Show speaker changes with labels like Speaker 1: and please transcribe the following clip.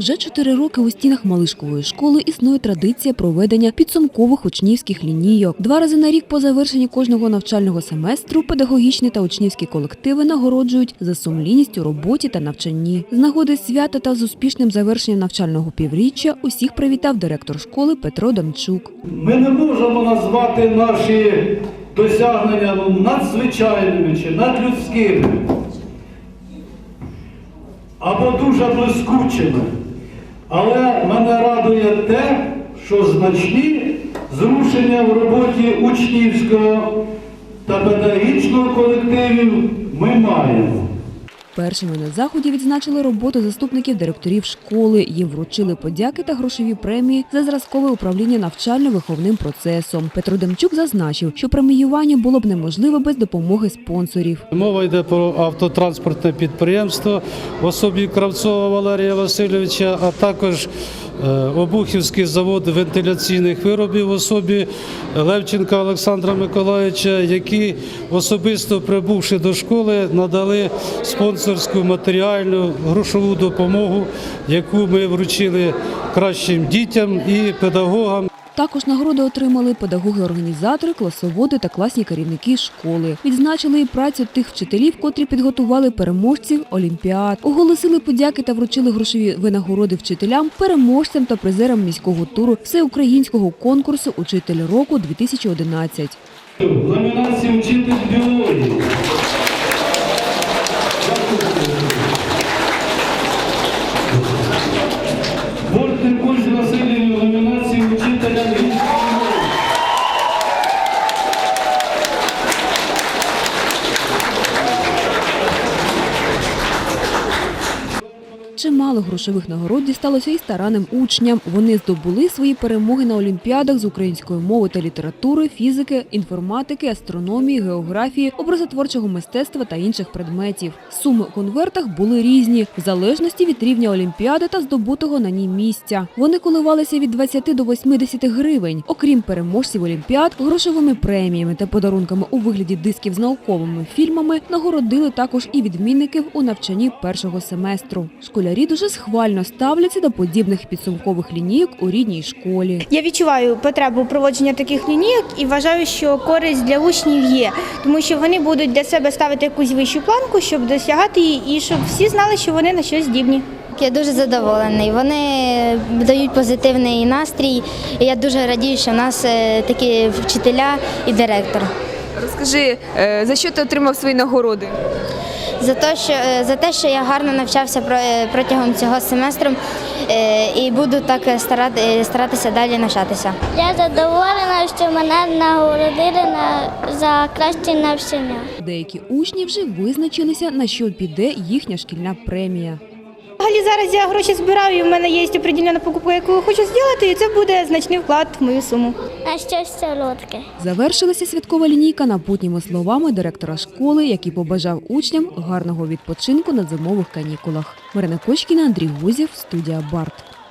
Speaker 1: Вже чотири роки у стінах Малишкової школи існує традиція проведення підсумкових учнівських лінійок. Два рази на рік по завершенні кожного навчального семестру педагогічні та учнівські колективи нагороджують за сумлінність у роботі та навчанні. З нагоди свята та з успішним завершенням навчального півріччя усіх привітав директор школи Петро Дамчук.
Speaker 2: Ми не можемо назвати наші досягнення ну, надзвичайними чи надлюдськими або дуже блискучими. Але мене радує те, що значні зрушення в роботі учнівського та педагогічного колективів ми маємо.
Speaker 1: Першими на заході відзначили роботу заступників директорів школи. Їм вручили подяки та грошові премії за зразкове управління навчально-виховним процесом. Петро Демчук зазначив, що преміювання було б неможливе без допомоги спонсорів.
Speaker 3: Мова йде про автотранспортне підприємство в особі Кравцова Валерія Васильовича, а також Обухівський завод вентиляційних виробів в особі Левченка Олександра Миколаївича, які особисто прибувши до школи, надали спонсорську матеріальну грошову допомогу, яку ми вручили кращим дітям і педагогам.
Speaker 1: Також нагороди отримали педагоги-організатори, класоводи та класні керівники школи. Відзначили і працю тих вчителів, котрі підготували переможців олімпіад. Оголосили подяки та вручили грошові винагороди вчителям, переможцям та призерам міського туру всеукраїнського конкурсу Учитель року 2011.
Speaker 2: В номінації Учитель біології. Бортник
Speaker 1: Чимало грошових нагород дісталося і старанним учням. Вони здобули свої перемоги на олімпіадах з української мови та літератури, фізики, інформатики, астрономії, географії, образотворчого мистецтва та інших предметів. Суми у конвертах були різні, в залежності від рівня олімпіади та здобутого на ній місця. Вони коливалися від 20 до 80 гривень. Окрім переможців олімпіад, грошовими преміями та подарунками у вигляді дисків з науковими фільмами нагородили також і відмінників у навчанні першого семестру. Школярі дуже схвально ставляться до подібних підсумкових лінійок у рідній школі.
Speaker 4: Я відчуваю потребу проводження таких лінійок і вважаю, що користь для учнів є, тому що вони будуть для себе ставити якусь вищу планку, щоб досягати її, і щоб всі знали, що вони на щось здібні.
Speaker 5: Я дуже задоволений. Вони дають позитивний настрій. І я дуже радію, що в нас е, такі вчителя і директор.
Speaker 6: Розкажи, е, за що ти отримав свої нагороди?
Speaker 5: За те, що е, за те, що я гарно навчався про- е, протягом цього семестру е, і буду так старати, старатися далі навчатися.
Speaker 7: Я задоволена, що мене нагородили на, за краще навчання.
Speaker 1: Деякі учні вже визначилися, на що піде їхня шкільна премія.
Speaker 4: Взагалі зараз я гроші збираю, і в мене є определена покупка, яку я хочу зробити, і це буде значний вклад в мою суму.
Speaker 7: А ще солодке.
Speaker 1: Завершилася святкова лінійка напутніми словами директора школи, який побажав учням гарного відпочинку на зимових канікулах. Марина Кочкіна, Андрій Гузів, студія Барт.